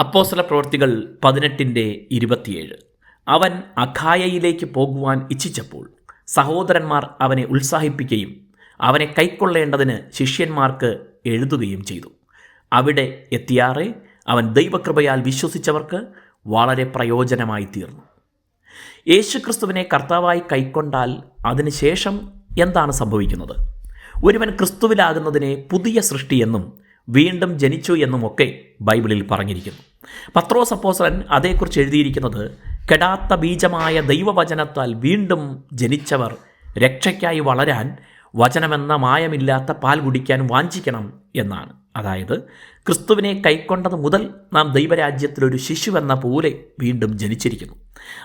അപ്പോസ്തല പ്രവൃത്തികൾ പതിനെട്ടിന്റെ ഇരുപത്തിയേഴ്. അവൻ അഖായയിലേക്ക് പോകുവാൻ ഇച്ഛിച്ചപ്പോൾ സഹോദരന്മാർ അവനെ ഉത്സാഹിപ്പിക്കുകയും അവനെ കൈക്കൊള്ളേണ്ടതിന് ശിഷ്യന്മാർക്ക് എഴുതുകയും ചെയ്തു. അവിടെ എത്തിയാറെ അവൻ ദൈവകൃപയാൽ വിശ്വസിച്ചവർക്ക് വളരെ പ്രയോജനമായി തീർന്നു. യേശുക്രിസ്തുവിനെ കർത്താവായി കൈക്കൊണ്ടാൽ അതിനുശേഷം എന്താണ് സംഭവിക്കുന്നത്? ഒരുവൻ ക്രിസ്തുവിലാകുന്നതിനെ പുതിയ സൃഷ്ടിയെന്നും വീണ്ടും ജനിച്ചു എന്നുമൊക്കെ ബൈബിളിൽ പറഞ്ഞിരിക്കുന്നു. പത്രോസ് അപ്പോസലൻ അതേക്കുറിച്ച് എഴുതിയിരിക്കുന്നത് കെടാത്ത ബീജമായ ദൈവവചനത്താൽ വീണ്ടും ജനിച്ചവർ രക്ഷയ്ക്കായി വളരാൻ വചനമെന്ന മായമില്ലാത്ത പാൽ കുടിക്കാൻ വാഞ്ചിക്കണം എന്നാണ്. അതായത് ക്രിസ്തുവിനെ കൈക്കൊണ്ടത് മുതൽ നാം ദൈവരാജ്യത്തിലൊരു ശിശുവെന്ന പോലെ വീണ്ടും ജനിച്ചിരിക്കുന്നു.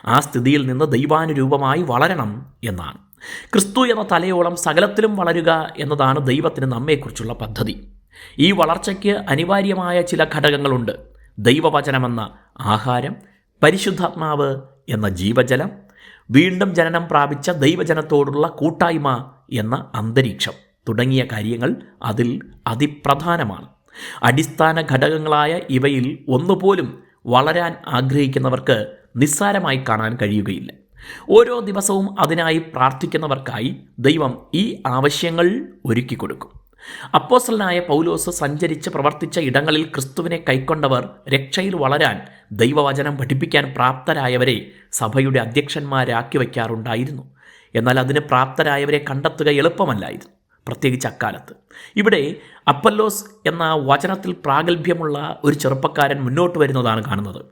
ആ സ്ഥിതിയിൽ നിന്ന് ദൈവാനുരൂപമായി വളരണം എന്നാണ്. ക്രിസ്തു എന്ന തലയോളം സകലത്തിലും വളരുക എന്നതാണ് ദൈവത്തിന് നമ്മെക്കുറിച്ചുള്ള പദ്ധതി. ഈ വളർച്ചയ്ക്ക് അനിവാര്യമായ ചില ഘടകങ്ങളുണ്ട്. ദൈവവചനമെന്ന ആഹാരം പരിശുദ്ധാത്മാവ് എന്ന ജീവജലം വീണ്ടും ജനനം പ്രാപിച്ച ദൈവജനത്തോടുള്ള കൂട്ടായ്മ എന്ന അന്തരീക്ഷം തുടങ്ങിയ കാര്യങ്ങൾ അതിൽ അതിപ്രധാനമാണ്. അടിസ്ഥാന ഘടകങ്ങളായ ഇവയിൽ ഒന്നുപോലും വളരാൻ ആഗ്രഹിക്കുന്നവർക്ക് നിസ്സാരമായി കാണാൻ കഴിയുകയില്ല. ഓരോ ദിവസവും അതിനായി പ്രാർത്ഥിക്കുന്നവർക്കായി ദൈവം ഈ ആവശ്യങ്ങൾ ഒരുക്കി കൊടുക്കും അപ്പോസലനായ പൗലോസ് സഞ്ചരിച്ച് പ്രവർത്തിച്ച ഇടങ്ങളിൽ ക്രിസ്തുവിനെ കൈക്കൊണ്ടവർ രക്ഷയിൽ വളരാൻ ദൈവവചനം പഠിപ്പിക്കാൻ പ്രാപ്തരായവരെ സഭയുടെ അധ്യക്ഷന്മാരാക്കി വയ്ക്കാറുണ്ടായിരുന്നു. എന്നാൽ അതിന് പ്രാപ്തരായവരെ കണ്ടെത്തുക എളുപ്പമല്ലായിരുന്നു പ്രത്യേകിച്ച് അക്കാലത്ത്. ഇവിടെ അപ്പല്ലോസ് എന്ന വചനത്തിൽ പ്രാഗൽഭ്യമുള്ള ഒരു ചെറുപ്പക്കാരൻ മുന്നോട്ട് വരുന്നതാണ് കാണുന്നത്.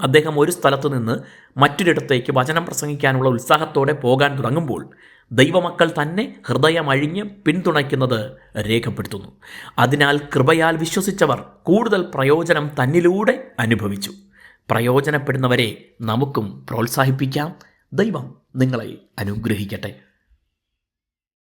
അദ്ദേഹം ഒരു സ്ഥലത്തു നിന്ന് മറ്റൊരിടത്തേക്ക് വചനം പ്രസംഗിക്കാനുള്ള ഉത്സാഹത്തോടെ പോകാൻ തുടങ്ങുമ്പോൾ ദൈവമക്കൾ തന്നെ ഹൃദയമഴിഞ്ഞ് പിന്തുണയ്ക്കുന്നത് രേഖപ്പെടുത്തുന്നു. അതിനാൽ കൃപയാൽ വിശ്വസിച്ചവർ കൂടുതൽ പ്രയോജനം തന്നിലൂടെ അനുഭവിച്ചു. പ്രയോജനപ്പെടുന്നവരെ നമുക്കും പ്രോത്സാഹിപ്പിക്കാം. ദൈവം നിങ്ങളെ അനുഗ്രഹിക്കട്ടെ.